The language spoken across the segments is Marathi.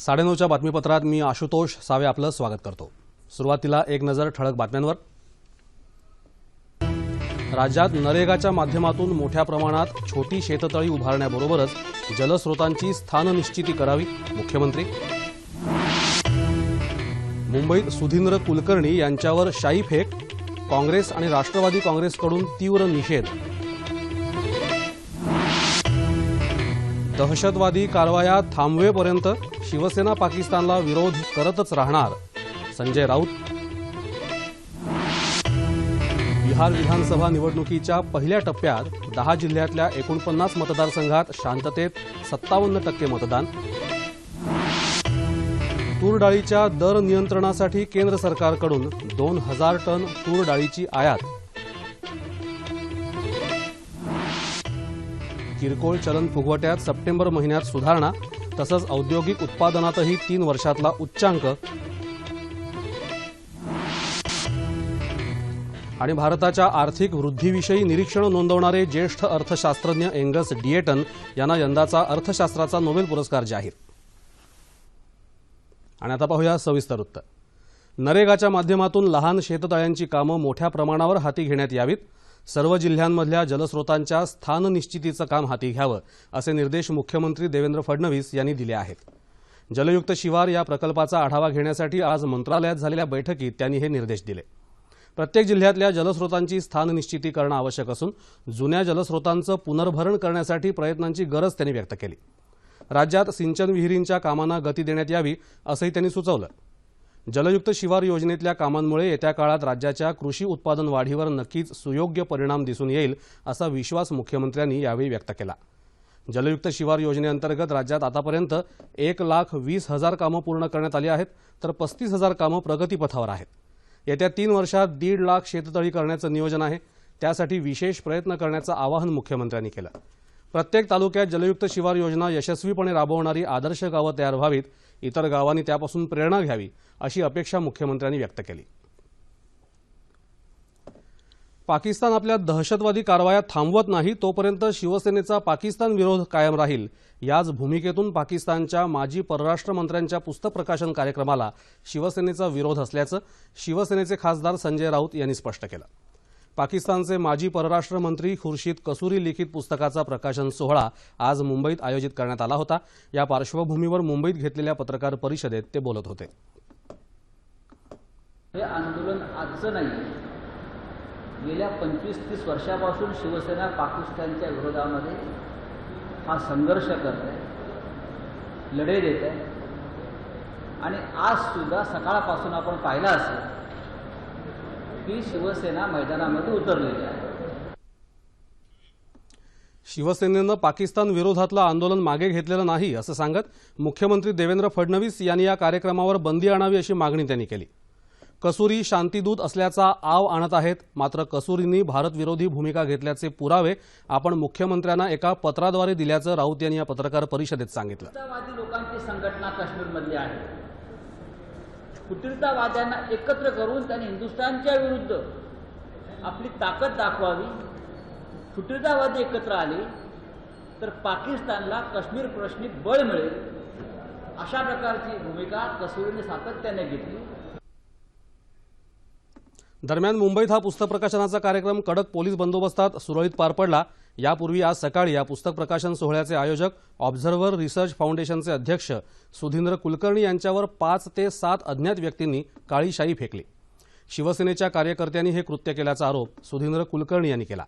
साडेनऊच्या बातमीपत्रात मी आशुतोष सावे आपलं स्वागत करतो. सुरुवातीला एक नजर ठळक बातम्यांवर. राज्यात नरेगाच्या माध्यमातून मोठ्या प्रमाणात छोटी शेततळी उभारण्याबरोबरच जलस्रोतांची स्थाननिश्चिती करावी मुख्यमंत्री. मुंबईत सुधींद्र कुलकर्णी यांच्यावर शाईफेक काँग्रेस आणि राष्ट्रवादी काँग्रेसकडून तीव्र निषेध. दहशतवादी कारवाया थांबवेपर्यंत शिवसेना पाकिस्तानला विरोध करतच राहणार. संजय राऊत. बिहार विधानसभा निवडणुकीच्या पहिल्या टप्प्यात दहा जिल्ह्यातल्या एकोणपन्नास मतदारसंघात शांततेत सत्तावन्न टक्के मतदान. तूर डाळीच्या दर नियंत्रणासाठी केंद्र सरकारकडून दोन हजार टन तूर डाळीची आयात. किरकोळ चलन फुगवट्यात सप्टेंबर महिन्यात सुधारणा तसंच औद्योगिक उत्पादनातही तीन वर्षातला उच्चांक. आणि भारताच्या आर्थिक वृद्धीविषयी निरीक्षण नोंदवणारे ज्येष्ठ अर्थशास्त्रज्ञ एंगस डिएटन यांना यंदाचा अर्थशास्त्राचा नोबेल पुरस्कार जाहीर. आणि आता पाहूया सविस्तर वृत्त नरेगाच्या माध्यमातून लहान शेततळ्यांची कामं मोठ्या प्रमाणावर हाती घेण्यात यावीत. सर्व जिल्ह्यांमधल्या जलस्रोतांच्या स्थाननिश्चितीचं काम हाती घ्यावं असे निर्देश मुख्यमंत्री देवेंद्र फडणवीस यांनी दिले आहेत. जलयुक्त शिवार या प्रकल्पाचा आढावा घेण्यासाठी आज मंत्रालयात झालेल्या बैठकीत त्यांनी हे निर्देश दिले. प्रत्येक जिल्ह्यातल्या जलस्रोतांची स्थाननिश्चिती करणं आवश्यक असून जुन्या जलस्रोतांचं पुनर्भरण करण्यासाठी प्रयत्नांची गरज त्यांनी व्यक्त केली. राज्यात सिंचन विहिरींच्या कामांना गती देण्यात यावी असंही त्यांनी सुचवलं. जलयुक्त शिवार योजनेतल्या कामांमुळे येत्या काळात राज्याच्या कृषी उत्पादन वाढीवर नक्कीच सुयोग्य परिणाम दिसून येईल असा विश्वास मुख्यमंत्र्यांनी यावेळी व्यक्त केला. जलयुक्त शिवार योजनेअंतर्गत राज्यात आतापर्यंत एक लाख वीस हजार कामं पूर्ण करण्यात आली आहेत तर पस्तीस हजार कामं प्रगतीपथावर आहेत. येत्या तीन वर्षात दीड लाख शेततळी करण्याचं नियोजन आहे त्यासाठी विशेष प्रयत्न करण्याचं आवाहन मुख्यमंत्र्यांनी केलं. प्रत्येक तालुक्यात जलयुक्त शिवार योजना यशस्वीपणे राबवणारी आदर्श गावं तयार व्हावीत इतर गावांनी त्यापासून प्रेरणा घ्यावी अशी अपेक्षा मुख्यमंत्र्यांनी व्यक्त केली. पाकिस्तान आपल्या दहशतवादी कारवाया थांबवत नाही तोपर्यंत शिवसेनेचा पाकिस्तान विरोध कायम राहील याच भूमिकेतून पाकिस्तानच्या माजी परराष्ट्र मंत्र्यांच्या पुस्तक प्रकाशन कार्यक्रमाला शिवसेनेचा विरोध असल्याचं शिवसेनेचे खासदार संजय राऊत यांनी स्पष्ट केलं. पाकिस्तानचे माजी परराष्ट्र मंत्री खुर्शीद कसुरी लिखित पुस्तकाचा प्रकाशन सोहळा आज मुंबईत आयोजित करण्यात आला होता. या पार्श्वभूमीवर मुंबईत घेतलेल्या पत्रकार परिषदेत ते बोलत होते. हे आंदोलन आजचं नाही. गेल्या पंचवीस तीस वर्षापासून शिवसेना पाकिस्तानच्या विरोधामध्ये हा संघर्ष करत आहे लढे देत आहे आणि आज सुद्धा सकाळपासून आपण पाहिलं असेल की शिवसेना मैदानामध्ये उतरलेली आहे. शिवसेनेनं पाकिस्तान विरोधातलं आंदोलन मागे घेतलेलं नाही असं सांगत मुख्यमंत्री देवेंद्र फडणवीस यांनी या कार्यक्रमावर बंदी आणावी अशी मागणी त्यांनी केली. कसुरी शांतिदूत असल्याचा आव आणत आहेत मात्र कसुरींनी भारतविरोधी भूमिका घेतल्याचे पुरावे आपण मुख्यमंत्र्यांना एका पत्राद्वारे दिल्याचं राऊत यांनी या पत्रकार परिषदेत सांगितलं. लोकांची संघटना काश्मीरमधली आहे. फुटीरतावाद्यांना एकत्र करून त्यांनी हिंदुस्थानच्या विरुद्ध आपली ताकद दाखवावी. फुटीरतावादी एकत्र आले तर पाकिस्तानला काश्मीर प्रश्नी बळ मिळेल. अशा प्रकारची भूमिका कसुरीने सातत्याने घेतली. दरम्यान मुंबईत हा पुस्तक प्रकाशनाचा कार्यक्रम कडक पोलीस बंदोबस्तात सुरळीत पार पडला. यापूर्वी आज सकाळी या पुस्तक प्रकाशन सोहळ्याचे आयोजक ऑब्झर्व्हर रिसर्च फाउंडेशनचे अध्यक्ष सुधींद्र कुलकर्णी यांच्यावर पाच ते सात अज्ञात व्यक्तींनी काळीशाही फेकली. शिवसेनेच्या कार्यकर्त्यांनी हे कृत्य केल्याचा आरोप सुधींद्र कुलकर्णी यांनी केला.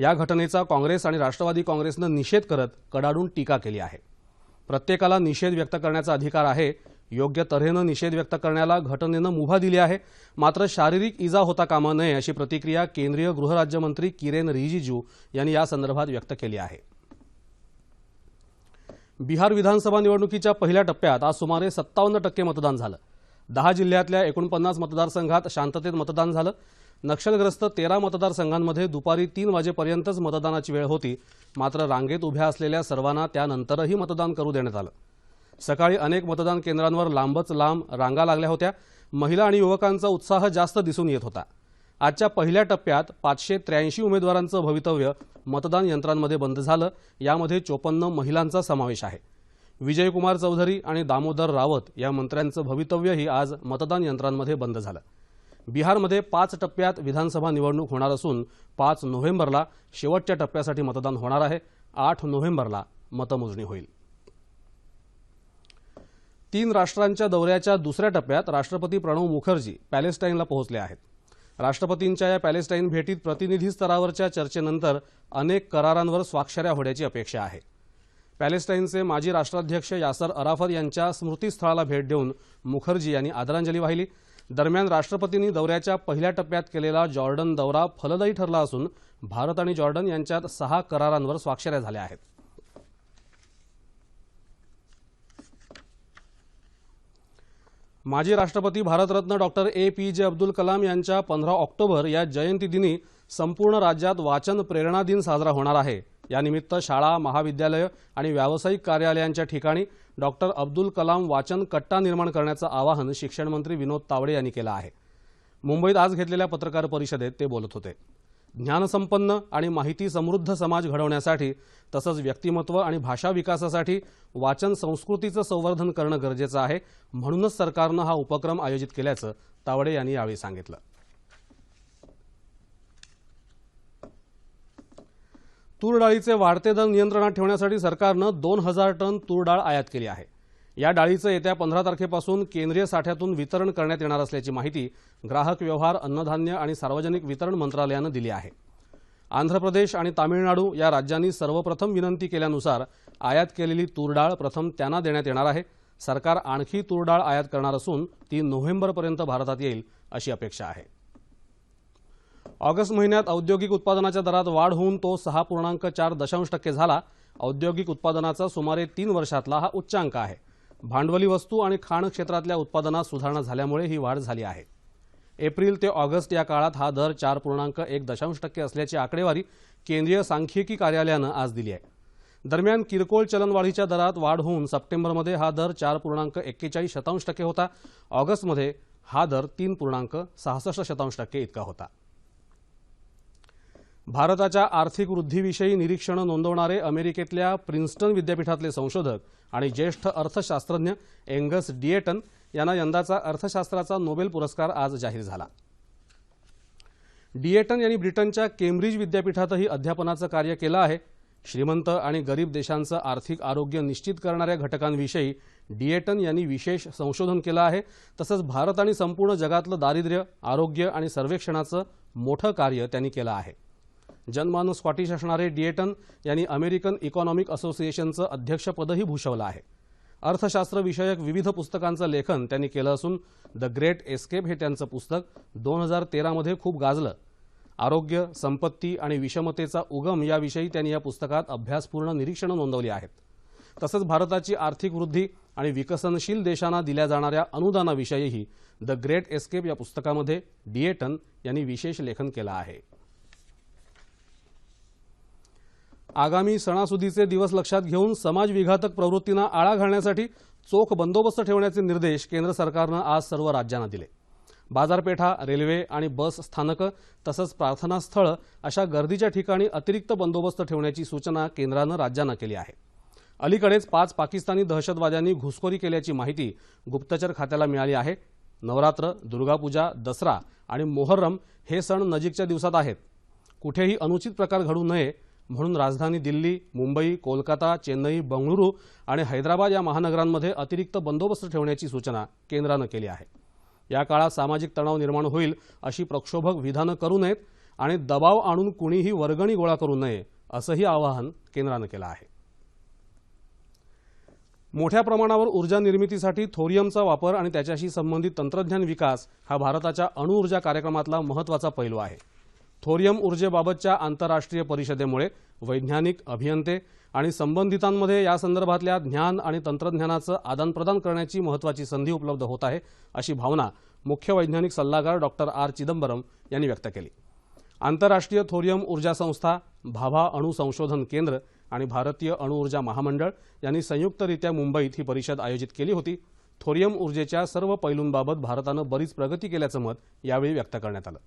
या घटनेचा काँग्रेस आणि राष्ट्रवादी काँग्रेसनं निषेध करत कडाडून टीका केली आहे. प्रत्येकाला निषेध व्यक्त करण्याचा अधिकार आहे योग्य तऱ्हेनं निषेध व्यक्त करण्याला घटनेनं मुभा दिली आहे. मात्र शारीरिक इजा होता कामा नये अशी प्रतिक्रिया केंद्रीय गृहराज्यमंत्री किरेन रिजिजू यांनी या संदर्भात व्यक्त केली आहे. बिहार विधानसभा निवडणुकीच्या पहिल्या टप्प्यात आज सुमारे सत्तावन्न टक्के मतदान झालं. दहा जिल्ह्यातल्या एकोणपन्नास मतदारसंघात शांततेत मतदान झालं. नक्षलग्रस्त तेरा मतदारसंघांमध्ये दुपारी तीन वाजेपर्यंतच मतदानाची वेळ होती. मात्र रांगेत उभ्या असलेल्या सर्वांना त्यानंतरही मतदान करू देण्यात आलं. सकाळी अनेक मतदान केंद्रांवर लांबच लांब रांगा लागल्या होत्या. महिला आणि युवकांचा उत्साह जास्त दिसून येत होता. आजच्या पहिल्या टप्प्यात पाचशे त्र्याऐंशी उमेदवारांचं भवितव्य मतदान यंत्रांमध्ये बंद झालं. यामध्ये चोपन्न महिलांचा समावेश आहे. विजयकुमार चौधरी आणि दामोदर रावत या मंत्र्यांचं भवितव्यही आज मतदान यंत्रांमध्ये बंद झालं. बिहारमध्ये पाच टप्प्यात विधानसभा निवडणूक होणार असून पाच नोव्हेंबरला शेवटच्या टप्प्यासाठी मतदान होणार आहे. आठ नोव्हेंबरला मतमोजणी होईल. तीन राष्ट्रांच्या दौऱ्याच्या दुसऱ्या टप्प्यात राष्ट्रपती प्रणव मुखर्जी पॅलेस्टाईनला पोहोचले आहेत. राष्ट्रपतींच्या या पॅलेस्टाईन भेटीत प्रतिनिधी स्तरावरच्या चर्चेनंतर अनेक करारांवर स्वाक्षऱ्या होण्याची अपेक्षा आहे. पॅलेस्टाईनचे माजी राष्ट्राध्यक्ष यासर अराफत यांच्या स्मृतीस्थळाला भेट देऊन मुखर्जी यांनी आदरांजली वाहिली. दरम्यान राष्ट्रपतींनी दौऱ्याच्या पहिल्या टप्प्यात केलेला जॉर्डन दौरा फलदायी ठरला असून भारत आणि जॉर्डन यांच्यात सहा करारांवर स्वाक्षऱ्या झाल्या आहेत. माजी राष्ट्रपती भारतरत्न डॉक्टर ए. पी. जे. अब्दुल कलाम यांच्या पंधरा ऑक्टोबर या जयंतीदिनी संपूर्ण राज्यात वाचन प्रेरणा दिन साजरा होणार आहे. यानिमित्त शाळा महाविद्यालयं आणि व्यावसायिक कार्यालयांच्या ठिकाणी डॉक्टर अब्दुल कलाम वाचन कट्टा निर्माण करण्याचं आवाहन शिक्षण मंत्री विनोद तावडे यांनी केलं आहे. मुंबईत आज घेतलेल्या पत्रकार परिषदेत ते बोलत होते. ज्ञानसंपन्न आणि माहिती समृद्ध समाज घडवण्यासाठी तसंच व्यक्तिमत्व आणि भाषा विकासासाठी वाचन संस्कृतीचं संवर्धन करणं गरजेचं आहे. म्हणूनच सरकारनं हा उपक्रम आयोजित केल्याचं तावडे यांनी यावेळी सांगितलं. तूर डाळीचे वाढते दर नियंत्रणात ठेवण्यासाठी सरकारनं दोन हजार टन तूर डाळ आयात केली आहे. या डाळीचं येत्या पंधरा तारखेपासून केंद्रीय साठ्यातून वितरण करण्यात येणार असल्याची माहिती ग्राहक व्यवहार अन्नधान्य आणि सार्वजनिक वितरण मंत्रालयानं दिली आहे. आंध्र प्रदेश आणि तामिळनाडू या राज्यांनी सर्वप्रथम विनंती केल्यानुसार आयात केलेली तूर डाळ प्रथम त्यांना देण्यात येणार आहे. सरकार आणखी तूर डाळ आयात करणार असून ती नोव्हेंबरपर्यंत भारतात येईल अशी अपेक्षा आहे. ऑगस्ट महिन्यात औद्योगिक उत्पादनाच्या दरात वाढ होऊन तो सहा पूर्णांक चार दशांश टक्के झाला. औद्योगिक उत्पादनाचा सुमारे तीन वर्षातला हा उच्चांक आहे. भांडवली वस्तू आणि खाण क्षेत्रातल्या उत्पादनात सुधारणा झाल्यामुळे ही वाढ झाली आहे. एप्रिल ते ऑगस्ट या काळात हा दर चार पूर्णांक एक दशांश टक्के असल्याची आकडेवारी केंद्रीय सांख्यिकी कार्यालयानं आज दिली आहे. दरम्यान किरकोळ चलनवाढीच्या दरात वाढ होऊन सप्टेंबरमध्ये हा दर चार पूर्णांक एक्केचाळीस शतांश टक्के होता. ऑगस्टमध्ये हा दर तीन पूर्णांक सहासष्ट शतांश टक्के इतका होता. भारताच्या आर्थिक वृद्धीविषयी निरीक्षणं नोंदवणारे अमेरिकेतल्या प्रिन्स्टन विद्यापीठातले संशोधक आणि ज्येष्ठ अर्थशास्त्रज्ञ एंगस डिएटन यांना यंदाचा अर्थशास्त्राचा नोबेल पुरस्कार आज जाहीर झाला. डिएटन यांनी ब्रिटनच्या केम्ब्रिज विद्यापीठातही अध्यापनाचं कार्य केलं आहे. श्रीमंत आणि गरीब देशांचं आर्थिक आरोग्य निश्चित करणाऱ्या घटकांविषयी डिएटन यांनी विशेष संशोधन केलं आहे. तसंच भारत आणि संपूर्ण जगातलं दारिद्र्य आरोग्य आणि सर्वेक्षणाचं मोठं कार्य त्यांनी केलं आहे. जनमानस स्कॉटिश असणारे डिएटन यांनी अमेरिकन इकॉनॉमिक असोसिएशनचं अध्यक्षपदही भूषवलं आहे. अर्थशास्त्र विषयक विविध पुस्तकांचं लेखन त्यांनी केलं असून द ग्रेट एस्केप हे त्यांचं पुस्तक दोन हजार तेरामध्ये खूप गाजलं. आरोग्य संपत्ती आणि विषमतेचा उगम याविषयी त्यांनी या पुस्तकात अभ्यासपूर्ण निरीक्षणं नोंदवली आहेत. तसंच भारताची आर्थिक वृद्धी आणि विकसनशील देशांना दिल्या जाणाऱ्या अनुदानाविषयीही द ग्रेट एस्केप या पुस्तकामध्ये डिएटन यांनी विशेष लेखन केलं आहे. आगामी सणासुदीचे दिवस लक्षात घेऊन समाज विघातक प्रवृत्तींना आळा घालण्यासाठी चोख बंदोबस्त ठेवण्याचे निर्देश केंद्र सरकारनं आज सर्व राज्यांना दिले. बाजारपेठा रेल्वे आणि बस स्थानकं तसंच प्रार्थनास्थळं अशा गर्दीच्या ठिकाणी अतिरिक्त बंदोबस्त ठेवण्याची सूचना केंद्रानं राज्यांना केली आहे. अलीकडेच पाच पाकिस्तानी दहशतवाद्यांनी घुसखोरी केल्याची माहिती गुप्तचर खात्याला मिळाली आहे. नवरात्र दुर्गापूजा दसरा आणि मोहर्रम हे सण नजीकच्या दिवसात आहेत. कुठेही अनुचित प्रकार घडू नये म्हणून राजधानी दिल्ली मुंबई कोलकाता चेन्नई बंगळुरू आणि हैदराबाद या महानगरांमध्ये अतिरिक्त बंदोबस्त ठेवण्याची सूचना केंद्रानं केली आहे. या काळात सामाजिक तणाव निर्माण होईल अशी प्रक्षोभक विधानं करू नयेत आणि दबाव आणून कुणीही वर्गणी गोळा करू नये असंही आवाहन केंद्रानं केलं आहे. मोठ्या प्रमाणावर ऊर्जा निर्मितीसाठी थोरियमचा वापर आणि त्याच्याशी संबंधित तंत्रज्ञान विकास हा भारताच्या अणुऊर्जा कार्यक्रमातला महत्त्वाचा पैलू आहे. थोरियम ऊर्जेबाबतच्या आंतरराष्ट्रीय परिषदेमुळे वैज्ञानिक अभियंते आणि संबंधितांमध्ये या संदर्भातल्या ज्ञान आणि तंत्रज्ञानाचं आदानप्रदान करण्याची महत्त्वाची संधी उपलब्ध होत आहे अशी भावना मुख्य वैज्ञानिक सल्लागार डॉक्टर आर. चिदंबरम यांनी व्यक्त केली. आंतरराष्ट्रीय थोरियम ऊर्जा संस्था भाभा अणु संशोधन केंद्र आणि भारतीय अणुऊर्जा महामंडळ यांनी संयुक्तरित्या मुंबईत ही परिषद आयोजित केली होती. थोरियम ऊर्जेच्या सर्व पैलूंबाबत भारतानं बरीच प्रगती केल्याचं मत यावेळी व्यक्त करण्यात आलं.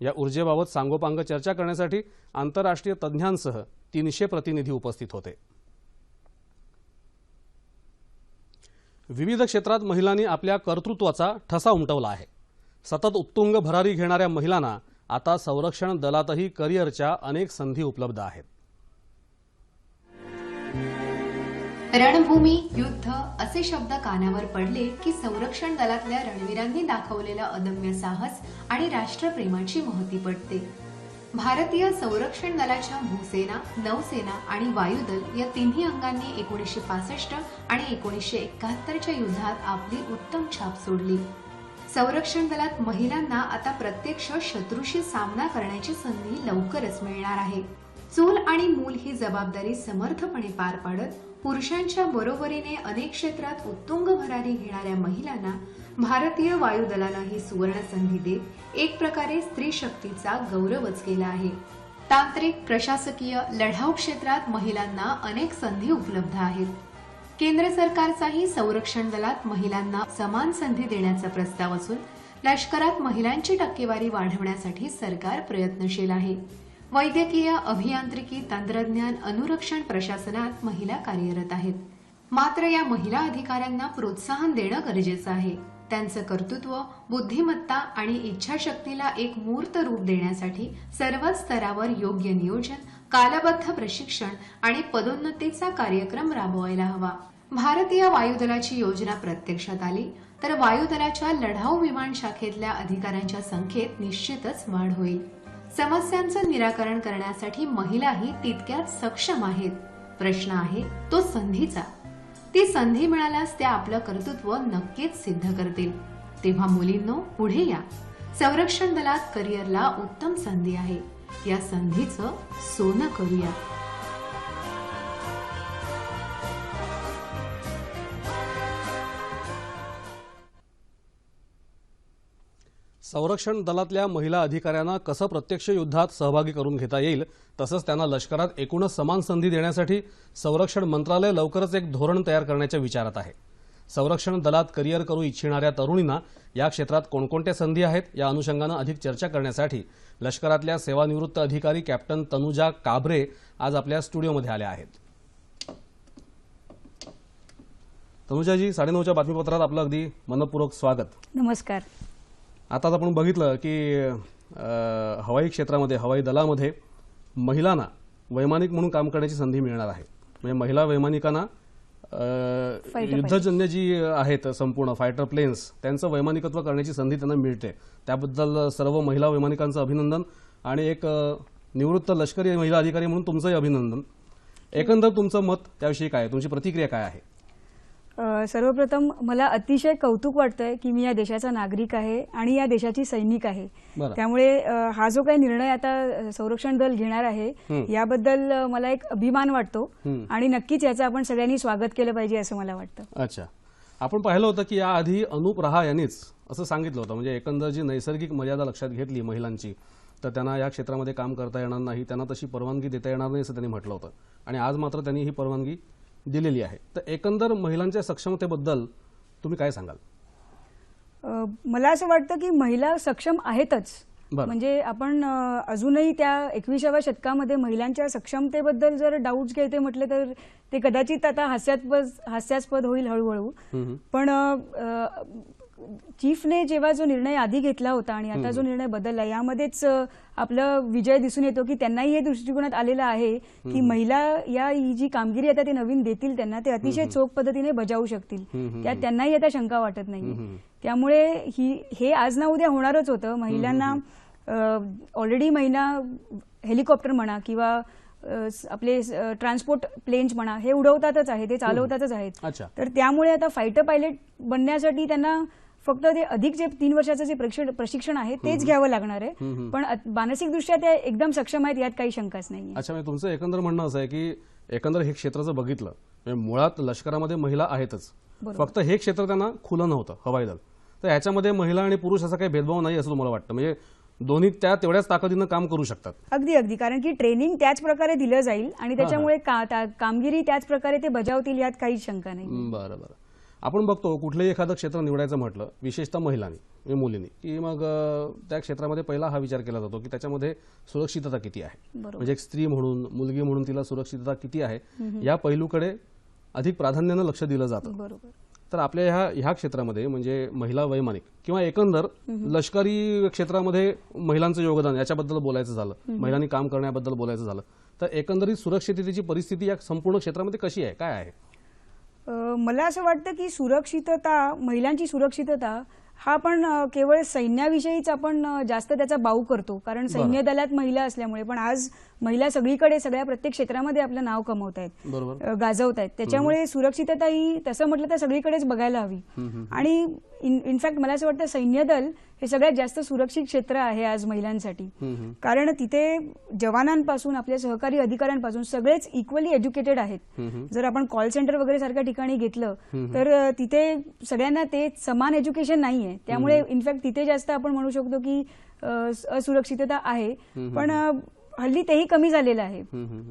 या ऊर्जेबाबत सांगोपांग चर्चा करण्यासाठी आंतरराष्ट्रीय तज्ज्ञांसह तीनशे प्रतिनिधी उपस्थित होते. विविध क्षेत्रात महिलांनी आपल्या कर्तृत्वाचा ठसा उमटवला आहे. सतत उत्तुंग भरारी घेणाऱ्या महिलांना आता संरक्षण दलातही करिअरच्या अनेक संधी उपलब्ध आहेत. रणभूमी युद्ध असे शब्द कानावर पडले की संरक्षण दलातल्या रणवीरांनी दाखवलेलं अदम्य साहस आणि राष्ट्रप्रेमाची महती पडते. भारतीय संरक्षण दलाच्या भूसेना नौसेना आणि वायुदल या तिन्ही अंगांनी एकोणीसशे पासष्ट आणि एकोणीसशे एकाहत्तरच्या युद्धात आपली उत्तम छाप सोडली. संरक्षण दलात महिलांना आता प्रत्यक्ष शत्रूशी सामना करण्याची संधी लवकरच मिळणार आहे. चूल आणि मूल ही जबाबदारी समर्थपणे पार पाडत पुरुषांच्या बरोबरीने अनेक क्षेत्रात उत्तुंग भरारी घेणाऱ्या महिलांना भारतीय वायुदलाला ही सुवर्ण संधी देत एक प्रकारे स्त्री शक्तीचा गौरवच केला आहे. तांत्रिक प्रशासकीय लढाऊ क्षेत्रात महिलांना अनेक संधी उपलब्ध आहेत. केंद्र सरकारचाही संरक्षण दलात महिलांना समान संधी देण्याचा प्रस्ताव असून लष्करात महिलांची टक्केवारी वाढवण्यासाठी सरकार प्रयत्नशील आहे. वैद्यकीय अभियांत्रिकी तंत्रज्ञान अनुरक्षण प्रशासनात महिला कार्यरत आहेत. मात्र या महिला अधिकाऱ्यांना प्रोत्साहन देणं गरजेचं आहे. त्यांचं कर्तृत्व बुद्धिमत्ता आणि इच्छाशक्तीला एक मूर्त रूप देण्यासाठी सर्वच स्तरावर योग्य नियोजन कालबद्ध प्रशिक्षण आणि पदोन्नतीचा कार्यक्रम राबवायला हवा. भारतीय वायुदलाची योजना प्रत्यक्षात आली तर वायुदलाच्या लढाऊ विमान शाखेतल्या अधिकाऱ्यांच्या संख्येत निश्चितच वाढ होईल. समस्यांचं निराकरण करण्यासाठी महिलाही तितक्याच सक्षम आहेत. प्रश्न आहे तो संधीचा. ती संधी मिळाल्यास त्या आपलं कर्तृत्व नक्कीच सिद्ध करतील. तेव्हा मुलींनो पुढे या. संरक्षण दलात करिअरला उत्तम संधी आहे. या संधीचं सोनं करूया. संरक्षण दलातल्या महिला अधिकाऱ्यांना कसं प्रत्यक्ष युद्धात सहभागी करून घेता येईल तसंच त्यांना लष्करात एकूणच समान संधी देण्यासाठी संरक्षण मंत्रालय लवकरच एक धोरण तयार करण्याच्या विचारात आहे. संरक्षण दलात करिअर करू इच्छिणाऱ्या तरुणींना या क्षेत्रात कोणकोणत्या संधी आहेत या अनुषंगानं अधिक चर्चा करण्यासाठी लष्करातल्या सेवानिवृत्त अधिकारी कॅप्टन तनुजा काबरे आज आपल्या स्टुडिओमध्ये आल्या आहेत. तनुजाजी साडेनऊच्या बातमीपत्रात आपलं अगदी मनपूर्वक स्वागत. नमस्कार. आताच आपण बघितलं की हवाई क्षेत्रामध्ये हवाई दलामध्ये महिलांना वैमानिक म्हणून काम करण्याची संधी मिळणार आहे. म्हणजे महिला वैमानिकांना युद्धजन्य जी आहेत संपूर्ण फायटर प्लेन्स त्यांचं वैमानिकत्व करण्याची संधी त्यांना मिळते. त्याबद्दल सर्व महिला वैमानिकांचं अभिनंदन आणि एक निवृत्त लष्करी महिला अधिकारी म्हणून तुमचंही अभिनंदन. एकंदर तुमचं मत त्याविषयी काय? तुमची प्रतिक्रिया काय आहे? सर्वप्रथम मला अतिशय कौतुक वाटतंय की मी या देशाचा नागरिक आहे आणि या देशाची सैनिक आहे. त्यामुळे हा जो काही निर्णय आता संरक्षण दल घेणार आहे. याबद्दल मला एक अभिमान वाटतो. आणि नक्कीच याचं आपण सगळ्यांनी स्वागत केलं पाहिजे असं मला वाटतं अच्छा आपण पाहिलं होतं की याआधी अनुप रहा यांनीच असं सांगितलं होतं म्हणजे एकंदर जी नैसर्गिक मर्यादा लक्षात घेतली महिलांची तर त्यांना या क्षेत्रामध्ये काम करता येणार नाही त्यांना तशी परवानगी देता येणार नाही असं त्यांनी म्हटलं होतं आणि आज मात्र त्यांनी ही परवानगी दिलेली आहे तर एकंदर महिलांच्या सक्षमतेबद्दल तुम्ही काय सांगाल मला असं वाटतं की महिला सक्षम आहेतच. म्हणजे आपण अजूनही त्या एकविसाव्या शतकामध्ये महिलांच्या सक्षमतेबद्दल जर डाऊट्स घ्यायचे म्हटले तर ते कदाचित आता हास्यास्पद हास्यास्पद होईल हळूहळू. पण चीफने जेव्हा जो निर्णय आधी घेतला होता आणि आता जो निर्णय बदलला यामध्येच आपलं विजय दिसून येतो की त्यांनाही हे दृष्टिकोनात आलेलं आहे की महिला या ही जी कामगिरी आता ते नवीन देतील त्यांना ते अतिशय चोख पद्धतीने बजावू शकतील. त्यात त्यांनाही आता शंका वाटत नाही त्यामुळे ही हे आज ना उद्या होणारच होतं. महिलांना ऑलरेडी महिला हेलिकॉप्टर म्हणा किंवा आपले ट्रान्सपोर्ट प्लेन्स म्हणा हे उडवतातच आहे ते चालवतातच आहेत. तर त्यामुळे आता फायटर पायलट बनण्यासाठी त्यांना फक्त ते अधिक जे तीन वर्षाचं जे प्रशिक्षण प्रशिक्षण आहे तेच घ्यावं लागणार आहे. पण मानसिकदृष्ट्या ते एकदम सक्षम आहेत यात काही शंकाच नाही अच्छा म्हणजे तुमचं एकंदर म्हणणं असं आहे की एकंदर हे क्षेत्र जर बघितलं म्हणजे मुळात लष्करामध्ये महिला आहेतच. फक्त हे क्षेत्र त्यांना खुलं नव्हतं हवाई दल. तर याच्यामध्ये महिला आणि पुरुष असा काही भेदभाव नाही असं तुम्हाला वाटतं? म्हणजे दोन्ही त्या तेवढ्याच ताकदीनं काम करू शकतात. अगदी अगदी. कारण की ट्रेनिंग त्याच प्रकारे दिलं जाईल आणि त्याच्यामुळे का- कामगिरी त्याच प्रकारे ते बजावतील यात काहीच शंका नाही बरं बरं. आपण बघतो कुठलंही एखादं क्षेत्र निवडायचं म्हटलं विशेषतः महिलांनी म्हणजे मुलींनी की मग त्या क्षेत्रामध्ये पहिला हा विचार केला जातो की त्याच्यामध्ये सुरक्षितता किती आहे. म्हणजे एक स्त्री म्हणून मुलगी म्हणून तिला सुरक्षितता किती आहे या पैलूकडे अधिक प्राधान्यानं लक्ष दिलं जातं. बरोबर. तर आपल्या ह्या ह्या क्षेत्रामध्ये म्हणजे महिला वैमानिक किंवा एकंदर लष्करी क्षेत्रामध्ये महिलांचं योगदान याच्याबद्दल बोलायचं झालं महिलांनी काम करण्याबद्दल बोलायचं झालं तर एकंदरीत सुरक्षिततेची परिस्थिती या संपूर्ण क्षेत्रामध्ये कशी आहे काय आहे? मला असं वाटतं की सुरक्षितता महिलांची सुरक्षितता हा पण अ, केवळ सैन्याविषयीच आपण जास्त त्याचा बाऊ करतो. कारण सैन्य दलात महिला असल्यामुळे पण आज महिला सगळीकडे सगळ्या प्रत्येक क्षेत्रामध्ये आपलं नाव कमवत आहेत गाजवत आहेत त्याच्यामुळे सुरक्षितता ही तसं म्हटलं तर सगळीकडेच बघायला हवी. आणि इनफॅक्ट मला असं वाटतं सैन्य दल हे सगळ्यात जास्त सुरक्षित क्षेत्र आहे आज महिलांसाठी. कारण तिथे जवानांपासून आपल्या सहकारी अधिकाऱ्यांपासून सगळेच इक्वली एज्युकेटेड आहेत. जर आपण कॉल सेंटर वगैरे सारख्या ठिकाणी घेतलं तर तिथे सगळ्यांना ते समान एज्युकेशन नाहीये. त्यामुळे इनफॅक्ट तिथे जास्त आपण म्हणू शकतो की असुरक्षितता आहे. पण हल्ली तेही कमी झालेलं आहे.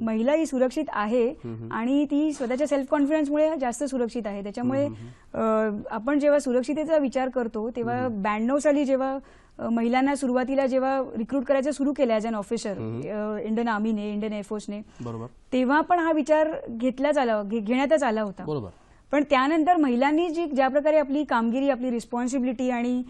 महिला ही सुरक्षित आहे आणि ती स्वतःच्या सेल्फ कॉन्फिडन्समुळे जास्त सुरक्षित आहे. त्याच्यामुळे आपण जेव्हा सुरक्षितेचा विचार करतो तेव्हा ब्याण्णव साली जेव्हा महिलांना सुरुवातीला जेव्हा रिक्रूट करायचं सुरू केलं ॲज अन ऑफिसर इंडियन आर्मीने इंडियन एअरफोर्सने तेव्हा पण हा विचार घेतलाच आला घेण्यातच आला होता. पण त्यानंतर महिलांनी जी ज्या प्रकारे आपली कामगिरी आपली रिस्पॉन्सिबिलिटी आणि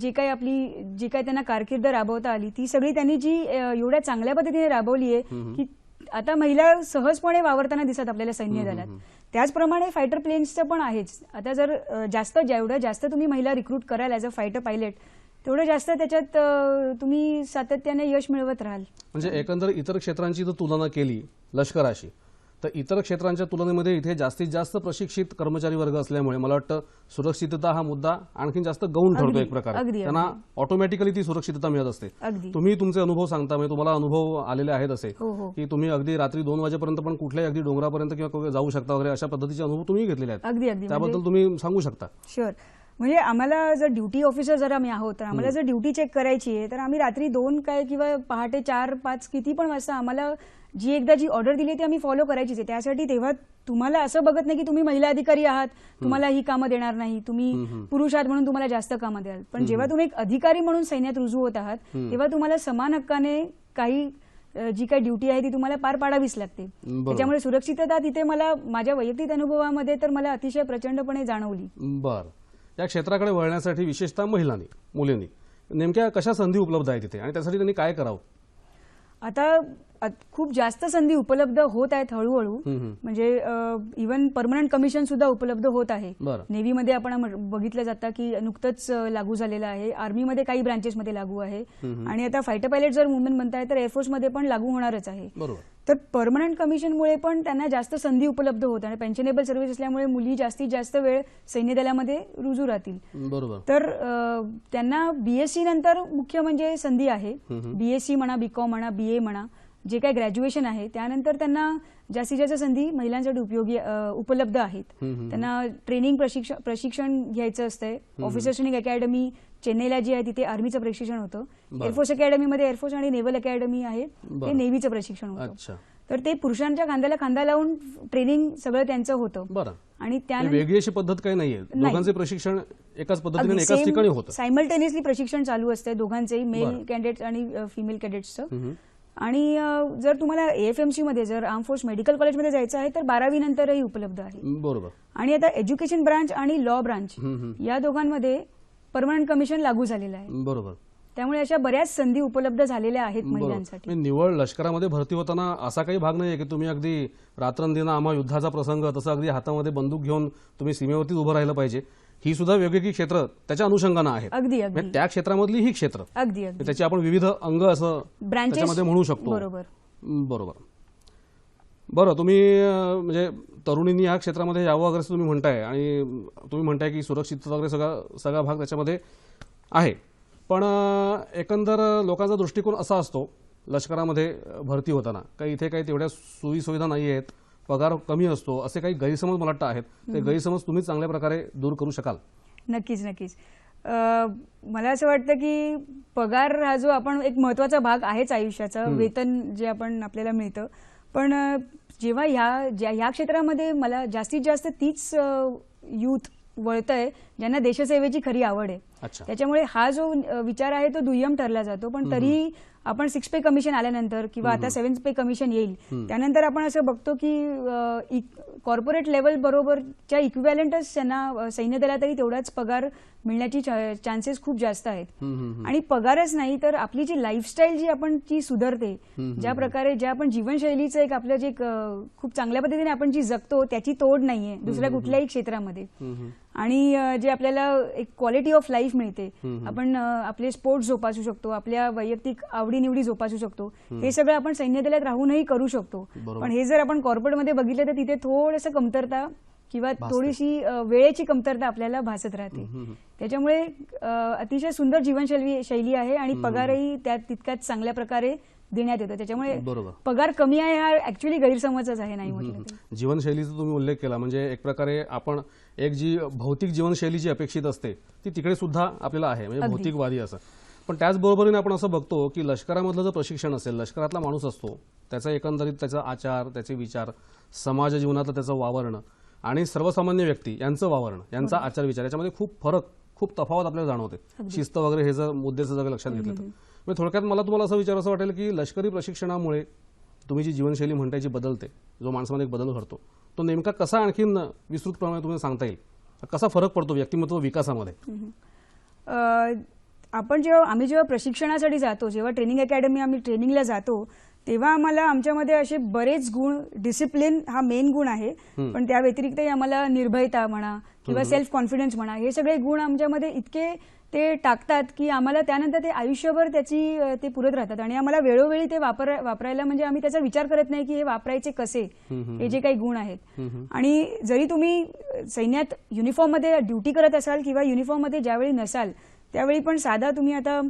जे काही आपली जी काही त्यांना कारकीर्द राबवता आली ती सगळी त्यांनी जी एवढ्या चांगल्या पद्धतीने राबवली आहे की आता महिला सहजपणे वावरताना दिसत आपल्याला सैन्य दलात. त्याचप्रमाणे फायटर प्लेन्सचं पण आहेच. आता जर जास्त जेवढं जास्त तुम्ही महिला रिक्रूट कराल ॲज अ फायटर पायलट तेवढं जास्त त्याच्यात तुम्ही सातत्याने यश मिळवत राहाल. म्हणजे एकंदर इतर क्षेत्रांची जर तुलना केली लष्कराशी. तर इतर क्षेत्रांच्या तुलनेमध्ये इथे जास्तीत जास्त प्रशिक्षित कर्मचारी वर्ग असल्यामुळे मला वाटतं सुरक्षितता हा मुद्दा आणखी जास्त गौण ठरतो एक प्रकारे. त्यांना ऑटोमॅटिकली ती सुरक्षितता मिळत असते. तुम्ही तुमचे अनुभव सांगता म्हणजे तुम्हाला अनुभव आलेले आहेत असे हो हो. की तुम्ही अगदी रात्री दोन वाजेपर्यंत पण कुठल्याही अगदी डोंगरापर्यंत किंवा जाऊ शकता वगैरे अशा पद्धतीचे अनुभव तुम्ही घेतलेले आहेत. अगदी म्हणजे त्याबद्दल तुम्ही सांगू शकता. शुअर म्हणजे आम्हाला जर ड्युटी ऑफिसर जर आम्ही आहोत तर आम्हाला जर ड्युटी चेक करायची आहे तर आम्ही रात्री दोन काय किंवा पहाटे चार पाच किती पण वाजता आम्हाला जी एकदा जी ऑर्डर दिली ती आम्ही फॉलो करायचीच आहे. त्यासाठी तेव्हा तुम्हाला असं बघत नाही की तुम्ही महिला अधिकारी आहात तुम्हाला ही कामं देणार नाही तुम्ही पुरुष आहात म्हणून तुम्हाला जास्त कामं द्याल. पण जेव्हा तुम्ही एक अधिकारी म्हणून सैन्यात रुजू होत आहात तेव्हा तुम्हाला समान हक्काने काही जी काही ड्युटी आहे ती तुम्हाला पार पाडावीच लागते. त्याच्यामुळे सुरक्षितता तिथे मला माझ्या वैयक्तिक अनुभवामध्ये तर मला अतिशय प्रचंडपणे जाणवली. बर. या क्षेत्राकडे वळण्यासाठी विशेषतः महिलांनी मुलींनी. नेमक्या कशा संधी उपलब्ध आहेत तिथे आणि त्यासाठी त्यांनी काय करावं? आता खूप जास्त संधी उपलब्ध होत आहेत हळूहळू. म्हणजे इवन परमनंट कमिशन सुद्धा उपलब्ध होत आहे. नेव्हीमध्ये आपण बघितलं जातं की नुकतंच लागू झालेलं आहे. आर्मीमध्ये काही ब्रांचेसमध्ये लागू आहे. आणि आता फायटर पायलट जर वुमेन म्हणताय तर एअरफोर्समध्ये पण लागू होणारच आहे. तर परमनंट कमिशनमुळे पण त्यांना जास्त संधी उपलब्ध होत आणि पेन्शनेबल सर्व्हिस असल्यामुळे मुली जास्तीत जास्त वेळ सैन्य दलामध्ये रुजू राहतील. बरोबर. तर त्यांना बीएससी नंतर मुख्य म्हणजे संधी आहे. बीएससी म्हणा बीकॉम म्हणा बीए म्हणा. जे काही ग्रॅज्युएशन आहे त्यानंतर त्यांना जास्तीत जास्त संधी महिलांसाठी उपयोगी उपलब्ध आहेत. त्यांना ट्रेनिंग प्रशिक्षण प्रशिक्षण घ्यायचं असतंय. ऑफिसर ट्रेनिंग अकॅडमी चेन्नईला जी आहे तिथे आर्मीचं प्रशिक्षण होतं. एअरफोर्स अकॅडमीमध्ये एअरफोर्स आणि नेव्हल अकॅडमी आहे. ते. नेव्हीचं प्रशिक्षण होतं. तर ते पुरुषांच्या खांद्याला खांदा लावून ट्रेनिंग सगळं त्यांचं होतं. आणि त्यानंतर वेगळी अशी पद्धत काही नाहीये. दोघांचे प्रशिक्षण एकाच पद्धतीने एकाच ठिकाणी होतं. सायमल्टेनियसली प्रशिक्षण चालू असते दोघांचेही मेल. कॅन्डिडेट्स आणि फिमेल हम्म. आणि जर तुम्हाला एएफएमसी मध्ये जर आर्म फोर्स मेडिकल कॉलेजमध्ये जायचं आहे तर बारावी नंतरही उपलब्ध आहे. बरोबर. आणि आता एज्युकेशन ब्रांच आणि लॉ ब्रांच या दोघांमध्ये परमनंट कमिशन लागू झालेलं आहे. बरोबर. त्यामुळे अशा बऱ्याच संधी उपलब्ध झालेल्या आहेत महिलांसाठी. म्हणजे निवळ लष्करामध्ये भरती होताना असा काही भाग नाहीये की तुम्ही अगदी रात्रंदिन आम्हा युद्धाचा प्रसंग तसं अगदी हातामध्ये बंदूक घेऊन तुम्ही सीमेवरतीच उभं राहिलं पाहिजे. ही सुद्धा वेगवेगळी क्षेत्र त्याच्या अनुषंगानं आहेत. अगदी म्हणजे त्या क्षेत्रामधली ही क्षेत्र. अगदी अगदी. त्याची आपण विविध अंग असं त्याच्यामध्ये म्हणू शकतो. बरोबर. बरोबर. बरं तुम्ही म्हणजे तरुणींनी या क्षेत्रामध्ये यावं वगैरे तुम्ही म्हणताय आणि तुम्ही म्हणताय की सुरक्षितता वगैरे सगळा सगळा भाग त्याच्यामध्ये आहे. पण एकंदर लोकांचा दृष्टिकोन असा असतो लष्करामध्ये भरती होताना. काही इथे काही तेवढ्या सोयी सुविधा नाही आहेत पगार कमी असतो असे काही गैरसमज मला वाटतं आहेत. ते गैरसमज तुम्ही चांगल्या प्रकारे दूर करू शकाल. नक्कीच नक्कीच. मला असं वाटतं की पगार हा जो आपण एक महत्त्वाचा भाग आहेच आयुष्याचा वेतन जे आपण आपल्याला मिळतं. पण जेव्हा ह्या ज्या ह्या क्षेत्रामध्ये मला जास्तीत जास्त तीच युथ वळतंय ज्यांना देशसेवेची खरी आवड आहे. त्याच्यामुळे हा जो विचार आहे तो दुय्यम ठरला जातो. पण तरी आपण सिक्स पे कमिशन आल्यानंतर किंवा आता सेव्हन पे कमिशन येईल त्यानंतर आपण असं बघतो की कॉर्पोरेट लेवल बरोबरच्या इक्विव्हॅलंटच त्यांना सैन्य दलातही तेवढाच पगार मिळण्याची चान्सेस खूप जास्त आहेत. आणि पगारच नाही तर आपली जी लाईफस्टाईल जी आपण जी सुधारते ज्या प्रकारे ज्या आपण जीवनशैलीचं एक आपलं जे खूप चांगल्या पद्धतीने आपण जी जगतो त्याची तोड नाहीये दुसऱ्या कुठल्याही क्षेत्रामध्ये. आणि जे आपल्याला एक क्वालिटी ऑफ लाईफ मिळते. आपण आपले स्पोर्ट्स जोपासू शकतो आपल्या वैयक्तिक आवडीनिवडी जोपासू शकतो. हे सगळं आपण सैन्य दलात राहूनही करू शकतो. पण हे जर आपण कॉर्पोरेटमध्ये बघितलं तर तिथे थोडंसं कमतरता किंवा. थोडीशी वेळेची कमतरता आपल्याला भासत राहते. त्याच्यामुळे अतिशय सुंदर जीवनशैली शैली आहे आणि पगारही त्यात तितक्याच चांगल्या प्रकारे देण्यात येतो. त्याच्यामुळे. पगार कमी आहे हा ऍक्च्युली गैरसमजच आहे नाही म्हटलं जीवनशैलीचा तुम्ही उल्लेख केला. म्हणजे एक प्रकारे आपण एक जी भौतिक जीवनशैली जी अपेक्षित असते ती तिकडे सुद्धा आपल्याला आहे म्हणजे. भौतिकवादी असं. पण त्याचबरोबरीने आपण असं बघतो की लष्करामधलं जर प्रशिक्षण असेल लष्करातला माणूस असतो त्याचा एकंदरीत त्याचा आचार त्याचे विचार समाज जीवनातलं त्याचं वावरणं आणि सर्वसामान्य व्यक्ती यांचं वावरणं यांचा आचार विचार याच्यामध्ये खूप फरक खूप तफावत आपल्याला जाणवते. शिस्त वगैरे हे जर मुद्द्याचं जर लक्षात घेतलं तर. म्हणजे थोडक्यात मला तुम्हाला असं विचार असं वाटेल की लष्करी प्रशिक्षणामुळे तुम्ही जी जीवनशैली म्हणताय जी बदलते जो माणसामध्ये एक बदल घडतो तो नेमका कसा आणखीन विस्तृतप्रमाणे तुम्ही सांगता येईल? कसा फरक पडतो व्यक्तिमत्व विकासामध्ये? आपण जेव्हा आम्ही जेव्हा प्रशिक्षणासाठी जातो जेव्हा ट्रेनिंग अकॅडमी आम्ही ट्रेनिंगला जातो तेव्हा आम्हाला आमच्यामध्ये असे बरेच गुण डिसिप्लिन हा मेन गुण आहे. पण त्या व्यतिरिक्तही आम्हाला निर्भयता म्हणा किंवा सेल्फ कॉन्फिडन्स म्हणा हे सगळे गुण आमच्यामध्ये इतके ते टाकतात की आम्हाला त्यानंतर ते आयुष्यभर त्याची ते पुरत राहतात. आणि आम्हाला वेळोवेळी ते वापर वापरायला म्हणजे आम्ही त्याचा विचार करत नाही की हे वापरायचे कसे? हे जे काही गुण आहेत. आणि जरी तुम्ही सैन्यात युनिफॉर्ममध्ये ड्युटी करत असाल किंवा युनिफॉर्ममध्ये ज्यावेळी नसाल त्यावेळी पण साधा तुम्ही आता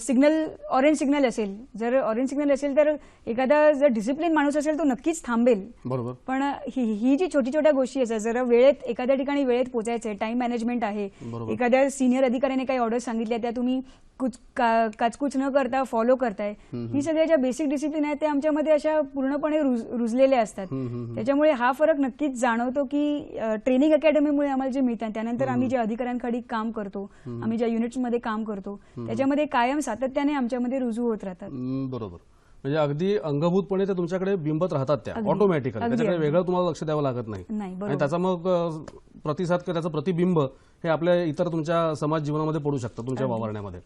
सिग्नल ऑरेंज सिग्नल असेल. जर ऑरेंज सिग्नल असेल तर एखादा जर डिसिप्लिन माणूस असेल तो नक्कीच थांबेल. बरोबर. पण ही ही जी छोटी छोट्या गोष्टी असतात जरा वेळेत एखाद्या ठिकाणी वेळेत पोचायचं आहे टाइम मॅनेजमेंट आहे. एखाद्या सिनियर अधिकाऱ्याने काही ऑर्डर सांगितल्या त्या तुम्ही कुच का- काचकूच न करता फॉलो करताय. ही सगळ्या ज्या बेसिक डिसिप्लिन आहेत ते आमच्यामध्ये अशा पूर्णपणे रुज- रुजलेल्या असतात. त्याच्यामुळे हा फरक नक्कीच जाणवतो की ट्रेनिंग अकॅडमीमुळे आम्हाला जे मिळतात त्यानंतर आम्ही ज्या अधिकाऱ्यांखाली काम करतो आम्ही ज्या युनिट्समध्ये काम करतो त्याच्यामध्ये कायम सातत्याने आमच्यामध्ये रुजू होत राहतात. बरोबर. म्हणजे अगदी अंगभूतपणे ते तुमच्याकडे बिंबत राहतात त्या. ऑटोमॅटिकली त्याच्याकडे. वेगळं तुम्हाला लक्ष द्यावं लागत नाही. आणि त्याचा मग प्रतिसाद त्याचं प्रतिबिंब हे आपल्या इतर तुमच्या समाज जीवनामध्ये पडू शकतं तुमच्या वावरण्यामध्ये.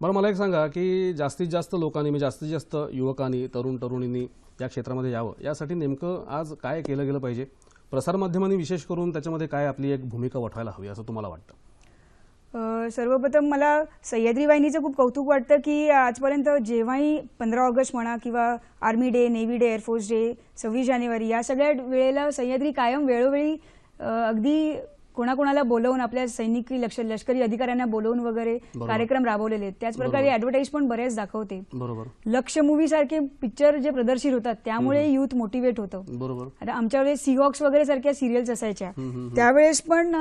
बरं मला एक सांगा की जास्तीत जास्त लोकांनी म्हणजे जास्तीत जास्त युवकांनी तरुण तरुणींनी या क्षेत्रामध्ये यावं. यासाठी नेमकं आज काय केलं गेलं पाहिजे? प्रसारमाध्यमांनी विशेष करून त्याच्यामध्ये काय आपली एक भूमिका वठवायला हवी असं तुम्हाला वाटतं? सर्वप्रथम मला सह्याद्री वाहिनीचं खूप कौतुक वाटतं की आजपर्यंत जेव्हाही पंधरा ऑगस्ट म्हणा किंवा army day navy day air force day सव्वीस जानेवारी या सगळ्या वेळेला सह्याद्री कायम वेळोवेळी अगदी कोणाकोणाला बोलवून आपल्या सैनिकी लक्ष लष्करी अधिकाऱ्यांना बोलवून वगैरे. कार्यक्रम राबवलेले आहेत. त्याचप्रकारे. ऍडव्हर्टाईज पण बरेच दाखवते. बरोबर. लक्ष मूवी सारखे पिक्चर जे प्रदर्शित होतात त्यामुळे युथ मोटिवेट होतं. बरोबर. आता आमच्या वेळेस सीहॉक्स वगैरे सारख्या सिरियल्स असायच्या. त्यावेळेस पण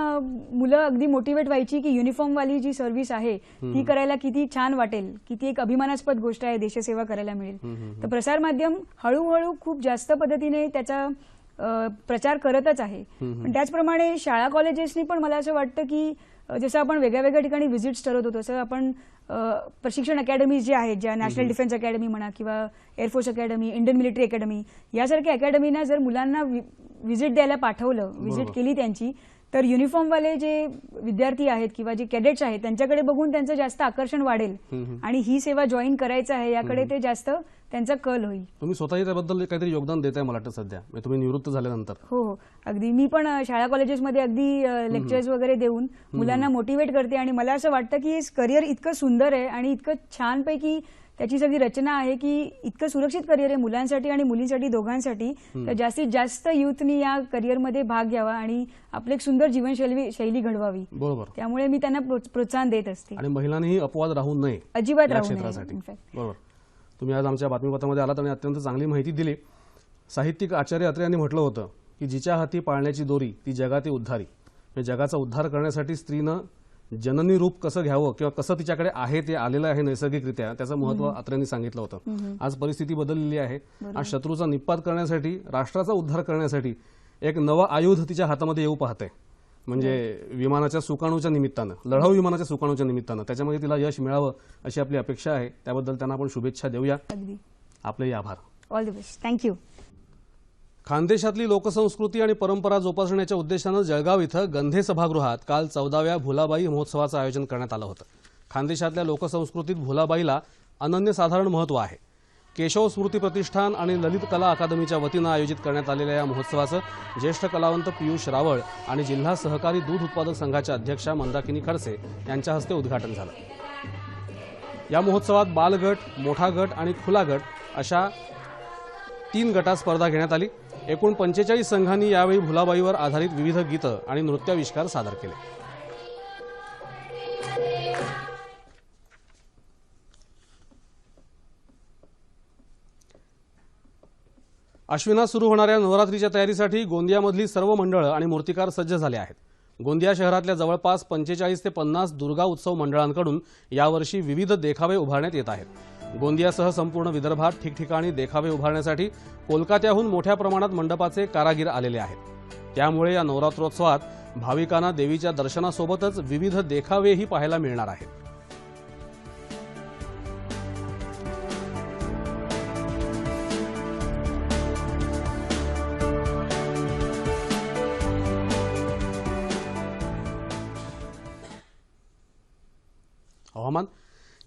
मुलं अगदी मोटिवेट व्हायची की युनिफॉर्म वाली जी सर्व्हिस आहे ती करायला किती छान वाटेल किती एक अभिमानास्पद गोष्ट आहे देशसेवा करायला मिळेल. तर प्रसार माध्यम हळूहळू खूप जास्त पद्धतीने त्याचा प्रचार करतच आहे. पण त्याचप्रमाणे शाळा कॉलेजेसनी पण मला असं वाटतं की जसं आपण वेगळ्या वेगळ्या ठिकाणी व्हिजिट्स ठरवत होतो तसं आपण प्रशिक्षण अकॅडमीज ज्या आहेत ज्या नॅशनल डिफेन्स अकॅडमी म्हणा किंवा air force academy Indian military academy यासारख्या अकॅडमीना जर मुलांना व्हिजिट द्यायला पाठवलं व्हिजिट. केली त्यांची तर युनिफॉर्मवाले जे विद्यार्थी आहेत किंवा जे कॅडेट्स आहेत त्यांच्याकडे बघून त्यांचं जास्त आकर्षण वाढेल. आणि ही सेवा जॉईन करायचं आहे याकडे ते जास्त त्यांचा कल होईल. तुम्ही स्वतःही त्याबद्दल काहीतरी योगदान देत आहे मला वाटतं सध्या. म्हणजे तुम्ही निवृत्त झाल्यानंतर. हो हो. अगदी. मी पण शाळा कॉलेजेसमध्ये अगदी लेक्चर्स वगैरे देऊन मुलांना मोटिवेट करते आणि मला असं वाटतं की हे करिअर इतकं सुंदर आहे आणि इतकं छानपैकी त्याची सगळी रचना आहे की इतकं सुरक्षित करिअर आहे मुलांसाठी आणि मुलींसाठी दोघांसाठी. तर जास्तीत जास्त युथनी या करिअरमध्ये भाग घ्यावा आणि आपली एक सुंदर जीवनशैली शैली घडवावी. बरोबर. त्यामुळे मी त्यांना प्रोत्स- प्रोत्साहन देत असते. आणि महिलांनीही अपवाद राहू नये अजिबात राहू नये. बरोबर. तुम्ही आज आमच्या बातमीपत्रामध्ये आलात आणि अत्यंत चांगली माहिती दिली. साहित्यिक आचार्य अत्रे यांनी म्हटलं होतं की जिच्या हाती पाळण्याची दोरी ती जगाती उद्धारी. म्हणजे जगाचा उद्धार करण्यासाठी स्त्रीनं जननी रूप कसं घ्यावं किंवा कसं तिच्याकडे आहे ते आलेलं आहे नैसर्गिकरित्या त्याचं महत्त्व अत्र्यांनी सांगितलं होतं. आज परिस्थिती बदललेली आहे. आज शत्रूचा निपात करण्यासाठी राष्ट्राचा उद्धार करण्यासाठी एक नवं आयुध तिच्या हातामध्ये येऊ पाहते. म्हणजे विमानाच्या सुकाणूच्या निमित्तानं लढाऊ विमानाच्या सुकाणूच्या निमित्तानं त्याच्यामध्ये तिला यश मिळावं अशी आपली अपेक्षा आहे. त्याबद्दल त्यांना आपण शुभेच्छा देऊया. अगदी. आपलेही आभार. All the best thank you खानदेशातली लोकसंस्कृती आणि परंपरा जोपासण्याच्या उद्देशानं जळगाव इथं गंधे सभागृहात काल चौदाव्या भुलाबाई महोत्सवाचं आयोजन करण्यात आलं होतं. खानदेशातल्या लोकसंस्कृतीत भुलाबाईला अनन्यसाधारण महत्त्व आहे. केशव स्मृती प्रतिष्ठान आणि ललित कला अकादमीच्या वतीनं आयोजित करण्यात आलेल्या या महोत्सवाचं ज्येष्ठ कलावंत पियुष रावळ आणि जिल्हा सहकारी दूध उत्पादक संघाच्या अध्यक्षा मंदाकिनी खडसे यांच्या हस्ते उद्घाटन झालं. या महोत्सवात बालगट मोठा गट आणि खुला गट अशा तीन गटात स्पर्धा घेण्यात आली. एकूण पंचेचाळीस संघांनी यावेळी भुलाबाईवर आधारित विविध गीतं आणि नृत्याविष्कार सादर केले. अश्विनात सुरू होणाऱ्या नवरात्रीच्या तयारीसाठी गोंदियामधली सर्व मंडळं आणि मूर्तिकार सज्ज झाले आहेत. गोंदिया शहरातल्या जवळपास पंचेचाळीस ते पन्नास दुर्गा उत्सव मंडळांकडून यावर्षी विविध देखावे उभारण्यात येत आहेत. गोंदियासह संपूर्ण विदर्भात ठिकठिकाणी देखावे उभारण्यासाठी कोलकात्याहून मोठ्या प्रमाणात मंडपाचे कारागीर आलेले आहेत. त्यामुळे या नवरात्रोत्सवात भाविकांना देवीच्या दर्शनासोबतच विविध देखावेही पाहायला मिळणार आहेत.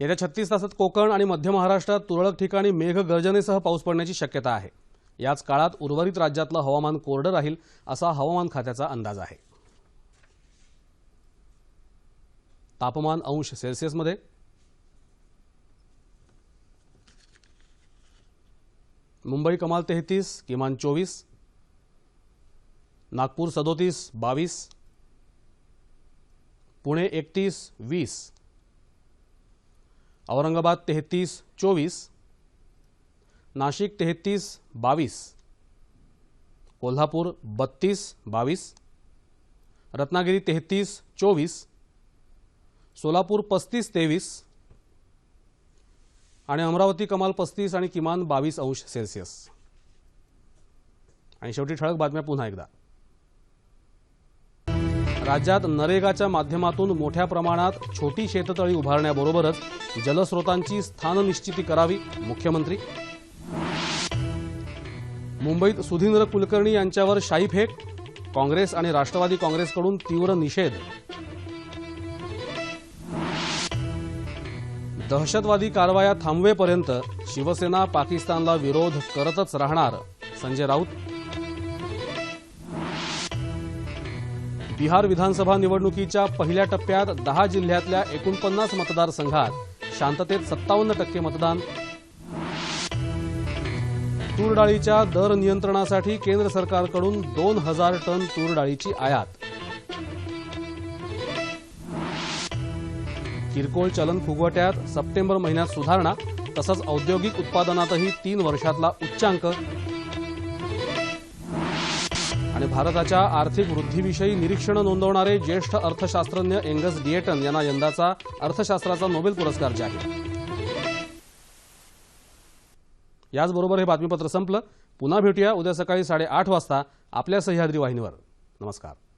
येत्या छत्तीस तासात कोकण आणि मध्य महाराष्ट्रात तुरळक ठिकाणी मेघगर्जनेसह पाऊस पडण्याची शक्यता आहे. याच काळात उर्वरित राज्यातलं हवामान कोरडं राहील असा हवामान खात्याचा अंदाज आहे. तापमान अंश सेल्सिअसमध्ये मुंबई कमाल तेहतीस किमान चोवीस नागपूर सदोतीस बावीस पुणे एकतीस वीस. औरंगाबाद तेहतीस चोवीस. नाशिक तेहतीस बावीस. कोल्हापूर बत्तीस बावीस. रत्नागिरी तेहतीस चोवीस. सोलापूर पस्तीस तेवीस. आणि अमरावती कमाल पस्तीस आणि किमान बावीस अंश सेल्सिअस. आणि शेवटी ठळक बातम्या पुन्हा एकदा. राज्यात नरेगाच्या माध्यमातून मोठ्या प्रमाणात छोटी शेततळी उभारण्याबरोबरच जलस्रोतांची स्थाननिश्चिती करावी मुख्यमंत्री. मुंबईत सुधींद्र कुलकर्णी यांच्यावर शाईफेक काँग्रेस आणि राष्ट्रवादी काँग्रेसकडून तीव्र निषेध. दहशतवादी कारवाया थांबवेपर्यंत शिवसेना पाकिस्तानला विरोध करतच राहणार संजय राऊत. बिहार विधानसभा निवडणुकीच्या पहिल्या टप्प्यात दहा जिल्ह्यातल्या एकोणपन्नास मतदारसंघात शांततेत सत्तावन्न टक्के मतदान. तूर डाळीच्या दर नियंत्रणासाठी केंद्र सरकारकडून दोन हजार टन तूर डाळीची आयात. किरकोळ चलन फुगवट्यात सप्टेंबर महिन्यात सुधारणा तसंच औद्योगिक उत्पादनातही तीन वर्षातला उच्चांक. आणि भारताच्या आर्थिक वृद्धीविषयी निरीक्षणं नोंदवणारे ज्येष्ठ अर्थशास्त्रज्ञ एंगस डिएटन यांना यंदाचा अर्थशास्त्राचा नोबेल पुरस्कार जाहीर. याचबरोबर हे बातमीपत्र संपलं. पुन्हा भेटूया उद्या सकाळी साडेआठ वाजता आपल्या सह्याद्री वाहिनीवर. नमस्कार.